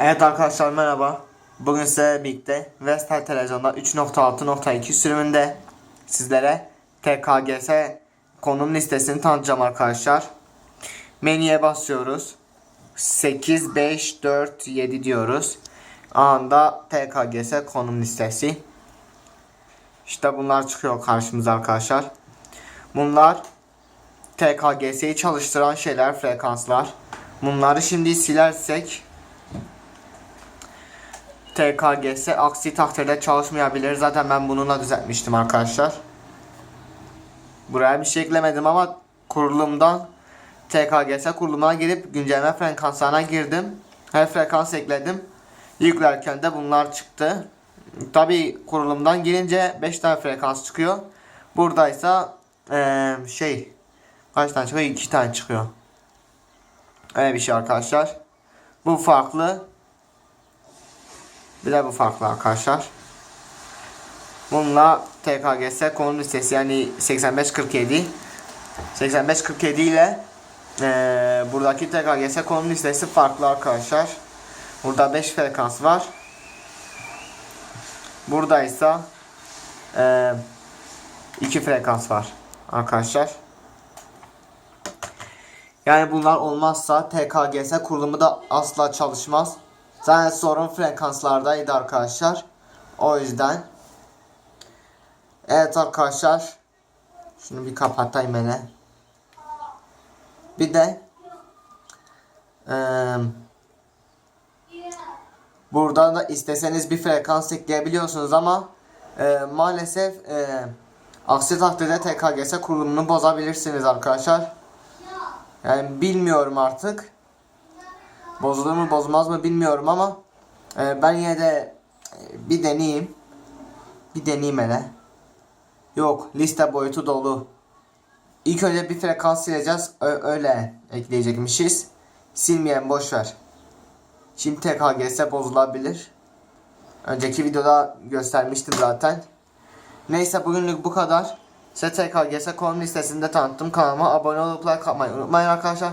Evet arkadaşlar merhaba. Bugün size birlikte Vestel Televizyon'da 3.6.2 sürümünde sizlere TKGS konum listesini tanıtacağım arkadaşlar. Menüye basıyoruz. 8, 5, 4, 7 diyoruz. Anda TKGS konum listesi. İşte bunlar çıkıyor karşımıza arkadaşlar. Bunlar TKGS'yi çalıştıran şeyler, frekanslar. Bunları şimdi silersek TKGS aksi takdirde çalışmayabilir. Zaten ben bununla düzeltmiştim arkadaşlar. Buraya bir şey eklemedim ama kurulumdan TKGS kurulumuna girip güncelleme frekanslarına girdim. Her frekans ekledim. Yüklerken de bunlar çıktı. Tabi kurulumdan girince 5 tane frekans çıkıyor. Buradaysa eee şey kaç tane çıkıyor? 2 tane çıkıyor. Öyle bir şey arkadaşlar. Bu farklı. Bir de bu farklı arkadaşlar. Bununla TKGS konu listesi yani 8547 8547 ile eee buradaki TKGS konu listesi farklı arkadaşlar. Burada 5 frekans var. Burada ise 2 frekans var arkadaşlar. Yani bunlar olmazsa TKGS kurulumu da asla çalışmaz. Zaten sorun frekanslardaydı arkadaşlar. O yüzden. Evet arkadaşlar. Şunu bir kapatayım hele. Bir de eee buradan da isteseniz bir frekans ekleyebiliyorsunuz ama eee, maalesef eee aksi takdirde TKGS kurulumunu bozabilirsiniz arkadaşlar. Yani bilmiyorum artık. Bozulur mu bozulmaz mı bilmiyorum ama e, ben yine de e, bir deneyeyim. Bir deneyeyim hele. Yok liste boyutu dolu. İlk önce bir frekans sileceğiz. Ö- öyle ekleyecekmişiz. Silmeyen boş ver. Şimdi TKGS bozulabilir. Önceki videoda göstermiştim zaten. Neyse bugünlük bu kadar. Size TKGS konu listesinde tanıttım. Kanalıma abone olup like atmayı unutmayın arkadaşlar.